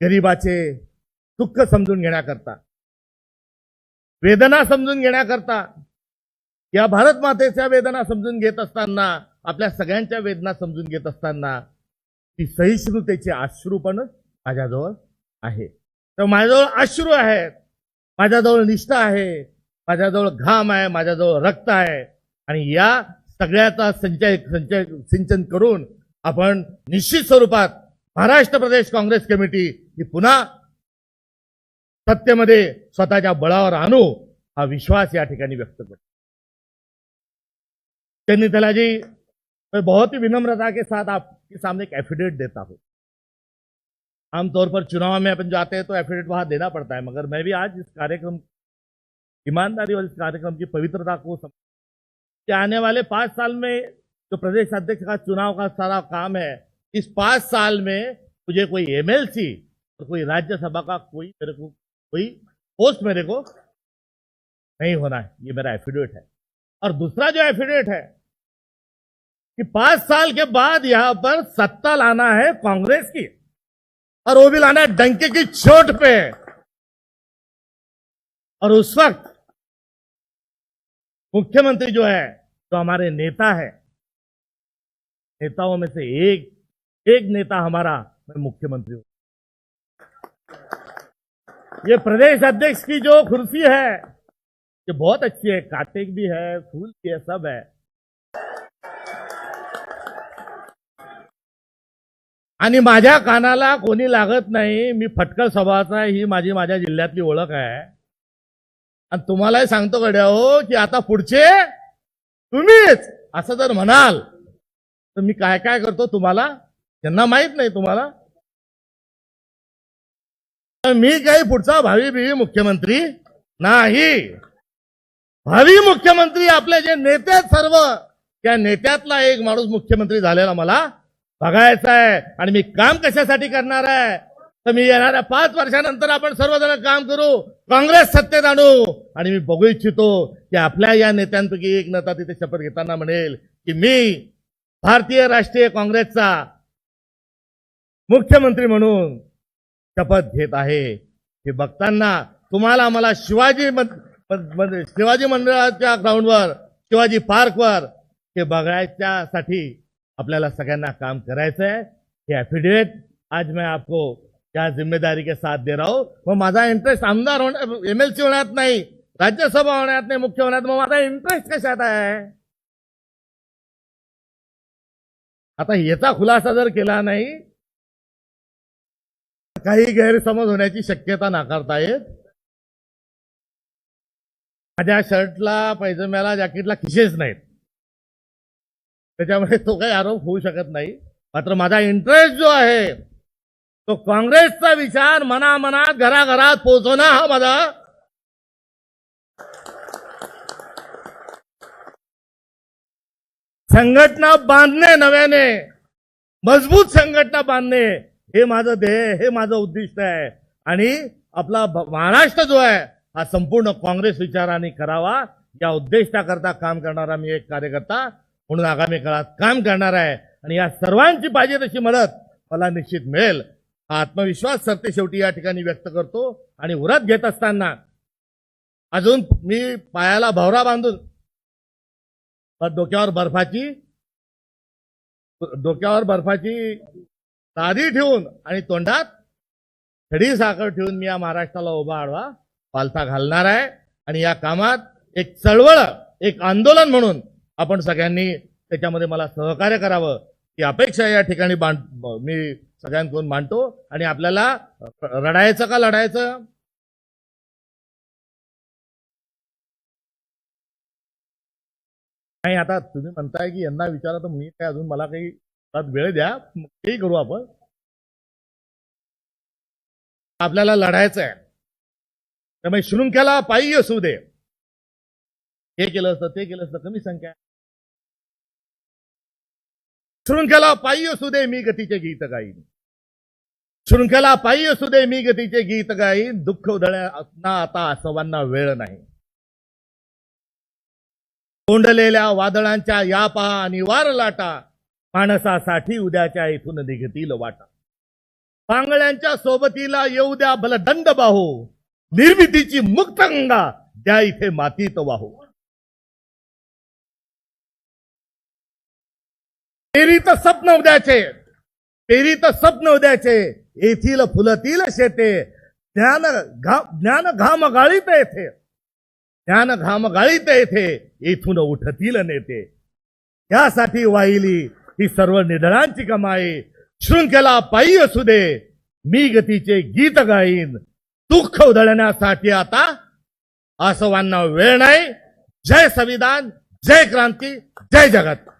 गरिबाचे दुःख समजून घेण्याकरता वेदना समजून घेण्याकरता या भारत मातेच्या वेदना समजून घेत असताना आपल्या सगळ्यांच्या वेदना समजून घेत असताना ती सहिष्णुतेचे अश्रू पण माझ्याजवळ आहे. तर माझ्याजवळ अश्रू आहेत माझ्याजवळ निष्ठा आहे माझ्याजवळ घाम आहे माझ्याजवळ रक्त आहे. आणि या सगळ्याचा संचय संचय सिंचन करून आपण निश्चित स्वरूपात महाराष्ट्र प्रदेश काँग्रेस कमिटी ही पुन्हा सत्तेमध्ये स्वतःच्या बळावर आणू हा विश्वास या ठिकाणी व्यक्त त्याला जी मैं बहुत ही विनम्रता के साथ आपके सामने एक एफिडेविट देता हूँ आमतौर पर चुनाव में अपन जाते हैं तो एफिडेविट वहाँ देना पड़ता है, मगर मैं भी आज इस कार्यक्रम, ईमानदारी और इस कार्यक्रम की पवित्रता को सम... कि आने वाले पाँच साल में जो प्रदेश अध्यक्ष का चुनाव का सारा काम है, इस पाँच साल में मुझे कोई एमएलसी और कोई राज्यसभा का कोई मेरे को, कोई पोस्ट मेरे को नहीं होना है। ये मेरा एफिडेविट है। और दूसरा जो एफिडेविट है कि पाँच साल के बाद यहाँ पर सत्ता लाना है कांग्रेस की। और वो भी लाना है डंके की चोट पे। और उस वक्त मुख्यमंत्री जो है, जो हमारे नेता है, नेताओं में से एक एक नेता हमारा मैं मुख्यमंत्री हूँ। ये प्रदेश अध्यक्ष की जो कुर्सी है ये बहुत अच्छी है कार्तिक भी है फूल भी है सब है। आणि माझ्या कानाला कोणी लागत नाही मी फटकळ स्वभावाचा आहे ही माझी माझ्या जिल्ह्यातली ओळख आहे. आणि तुम्हालाही सांगतो गड्या हो की आता पुढचे तुम्हीच असं जर म्हणाल तर मी काय काय करतो तुम्हाला? त्यांना माहीत नाही तुम्हाला? मी काही पुढचा भावी बिवी मुख्यमंत्री नाही. भावी मुख्यमंत्री आपले जे नेते आहेत सर्व त्या नेत्यातला एक माणूस मुख्यमंत्री झालेला मला बघायचा आहे. आणि मी काम कशासाठी करणार आहे? तर मी येणाऱ्या पाच वर्षानंतर आपण सर्वजण काम करू. काँग्रेस सत्तेत आणू. आणि मी बघू इच्छितो की आपल्या या नेत्यांपैकी एक नेता तिथे शपथ घेताना म्हणेल की मी भारतीय राष्ट्रीय काँग्रेसचा मुख्यमंत्री म्हणून शपथ घेत आहे. हे बघताना तुम्हाला मला शिवाजी शिवाजी मंडळाच्या ग्राउंडवर शिवाजी पार्कवर हे बघायच्यासाठी आपल्याला सगळ्यांना काम करायचं आहे हे ॲफिडेविट आज मैं आपको त्या जिम्मेदारी के साथ दे रहा हूं. मग माझा इंटरेस्ट आमदार होण्यात एमएलसी होण्यात नाही राज्यसभा होण्यात नाही मुख्य होण्यात मग माझा इंटरेस्ट कशात आहे? आता याचा खुलासा जर केला नाही काही गैरसमज होण्याची शक्यता नाकारता येत. माझ्या शर्टला पैजम्याला जॅकेटला खिशेच नाहीत. त्याच्यामुळे तो काही आरोप होऊ शकत नाही. मात्र माझा इंटरेस्ट जो आहे तो काँग्रेसचा विचार मनामनात घराघरात पोहोचवणं हा माझा संघटना बांधणे नव्याने मजबूत संघटना बांधणे हे माझं ध्येय हे माझं उद्दिष्ट आहे. आणि आपला महाराष्ट्र जो आहे हा संपूर्ण काँग्रेस विचाराने करावा. या उद्दिष्टाकरता काम करणारा मी एक कार्यकर्ता म्हणून आगामी काळात काम करणार आहे. आणि या सर्वांची पाहिजे तशी मदत मला निश्चित मिळेल. हा आत्मविश्वास सरते शेवटी या ठिकाणी व्यक्त करतो. आणि उरत घेत असताना अजून मी पायाला भवरा बांधून डोक्यावर बर्फाची डोक्यावर बर्फाची साधी ठेवून आणि तोंडात खडी साखर ठेवून मी या महाराष्ट्राला उभा आडवा पालथा घालणार आहे. आणि या कामात एक चळवळ एक आंदोलन म्हणून आपण सगळ्यांनी त्याच्यामध्ये मला सहकार्य करावं. ही अपेक्षा या ठिकाणी बांध मी सगळ्यांकडून मांडतो. आणि आपल्याला रडायचं का लढायचं? नाही आता तुम्ही म्हणताय की यांना विचारा तर मी काय अजून मला काही वेळ द्या ते करू आपण. आपल्याला लढायचं आहे त्यामुळे शृंखला पायी असू दे. हे केलं असतं ते केलं असतं कमी संख्या. शृंखला पायी असू दे मी गतीचे गीत गाईन. शृंखला पायी असू दे मी गतीचे गीत गाईन. दुःख उधळण्याना आता सर्वांना वेळ नाही. कोंडलेल्या वादळांच्या या पहा निवार लाटा माणसासाठी उद्याच्या इथून निघतील वाटा. पांगळ्यांच्या सोबतीला येऊ द्या बलदंड बाहो. निर्मितीची मुक्त गंगा द्या इथे मातीत वाहो. पेरीत स्वप्न उद्याचे. पेरीत स्वप्न उद्याचे. येथील फुलतील शेते. ज्ञान घा ज्ञान घाम गाळीत येथे. ज्ञान घाम गाळीत येथे. येथून उठतील नेते. यासाठी वाहिली ही सर्व निधनांची कमाई शृंखला पायी असू दे. मी गतीचे गीत गाईन. दुःख उधळण्यासाठी आता आसवांना वेळ नाही. जय संविधान जय क्रांती जय जगत.